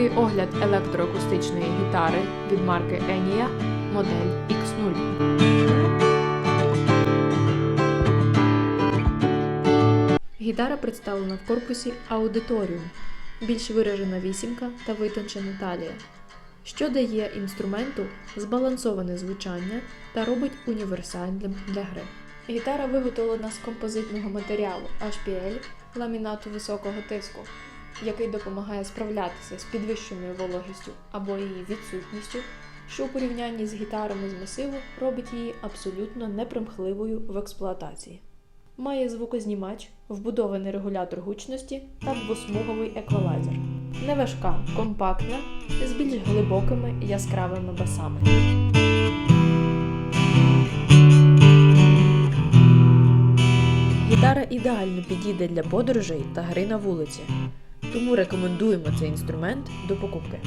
Короткий огляд електроакустичної гітари від марки Enia модель X0. Гітара представлена в корпусі аудиторіум, більш виражена вісімка та витончена талія, що дає інструменту збалансоване звучання та робить універсальним для гри. Гітара виготовлена з композитного матеріалу HPL ламінату високого тиску, який допомагає справлятися з підвищеною вологістю або її відсутністю, що у порівнянні з гітарами з масиву робить її абсолютно непримхливою в експлуатації. Має звукознімач, вбудований регулятор гучності та двосмуговий еквалайзер. Неважка, компактна, з більш глибокими яскравими басами. Гітара ідеально підійде для подорожей та гри на вулиці, тому рекомендуємо цей інструмент до покупки.